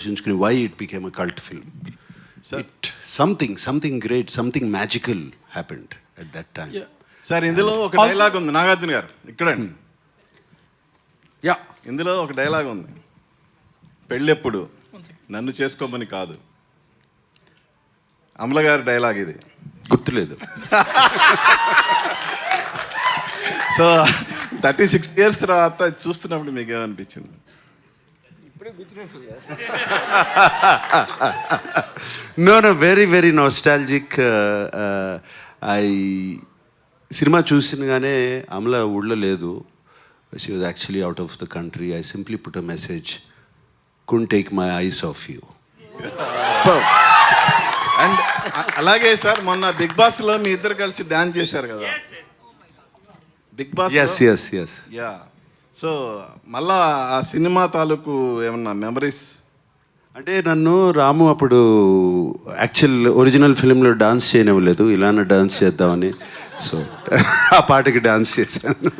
ఆలోచించుకుని why it became a cult film it something something great something magical happened at that Yeah. Sir ఇందులో ఒక dialogue ఉంది. నాగార్జున గారు ఇక్కడండి. Yeah ఇందులో ఒక డైలాగ్ ఉంది. పెళ్ళెప్పుడు. నన్ను చేసుకోమని కాదు. అమల గారి డైలాగ్ ఇది. గుర్తులేదు. సో థర్టీ సిక్స్ ఇయర్స్ తర్వాత చూస్తున్నప్పుడు మీకు ఏమనిపించింది? No no very very nostalgic I cinema చూసినగానే Amala ఊళ్ళో లేదు. She was actually out of the country I simply put a message can't take my eyes off you and అలాగే sir మొన్న big బాస్లో మీ ఇద్దరు కలిసి డాన్స్ చేశారు కదా? Big boss yes yes yes ya so మళ్ళా ఆ సినిమా తాలూకు ఏమన్నా మెమరీస్ అంటే నన్ను రాము అప్పుడు యాక్చువల్ ఒరిజినల్ ఫిలింలో డాన్స్ చేయనివ్వలేదు. ఇలానే డాన్స్ చేద్దామని. సో ఆ పాటకి డాన్స్ చేశాను.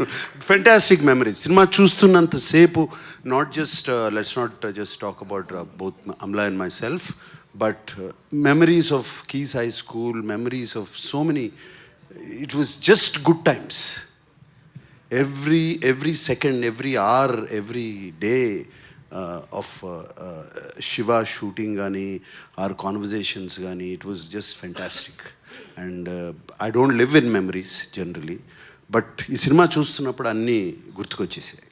Fantastic memories cinema చూస్తున్నంతసేపు not just let's not just talk about both Amala and myself but memories of keys high school memories of so many it was just good times every every second every hour every day of Shiva shooting కానీ are conversations కానీ it was just fantastic and I don't live in memories generally but ఈ cinema చూస్తున్నప్పుడు అన్నీ గుర్తుకొచ్చేసాయి.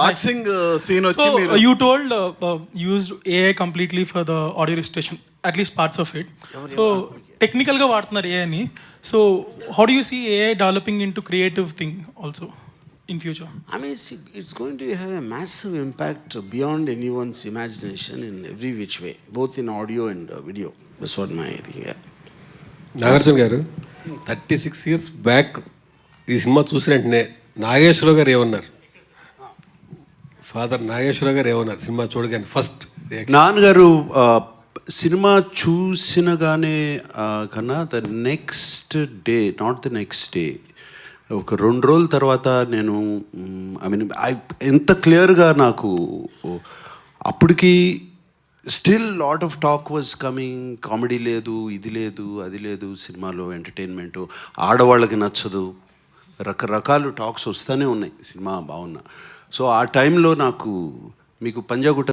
Boxing scene వచ్చి So మీరు uh, you told uh, uh, used AI completely for the audio registration, at least parts of it. So technical గా వాడుతున్నారు AI ని. So how do you see AI developing into creative thing also in future? I mean, it's, it's going to have a massive impact beyond anyone's imagination in every which way, both in audio and uh, video. That's what my. Nagarjuna garu thirty six years back ఈ cinema చూసిన వెంటనే నాగేశ్వరరావు గారు ఏమన్నారు father Nageswararao గారు ఏమన్నారు? Cinema చూడగానే first నాన్నగారు cinema చూసినగానే కన్నా the next day not the next day ఒక రెండు రోజుల తర్వాత నేను ఐ మీన్ ఐ ఎంత క్లియర్గా నాకు అప్పటికి still lot of talk was coming comedy లేదు ఇది లేదు అది లేదు సినిమాలో ఎంటర్టైన్మెంట్ ఆడవాళ్ళకి నచ్చదు. రకరకాలు టాక్స్ వస్తూనే ఉన్నాయి. సినిమా బాగున్నా. సో ఆ టైంలో నాకు మీకు పంజాగుట్ట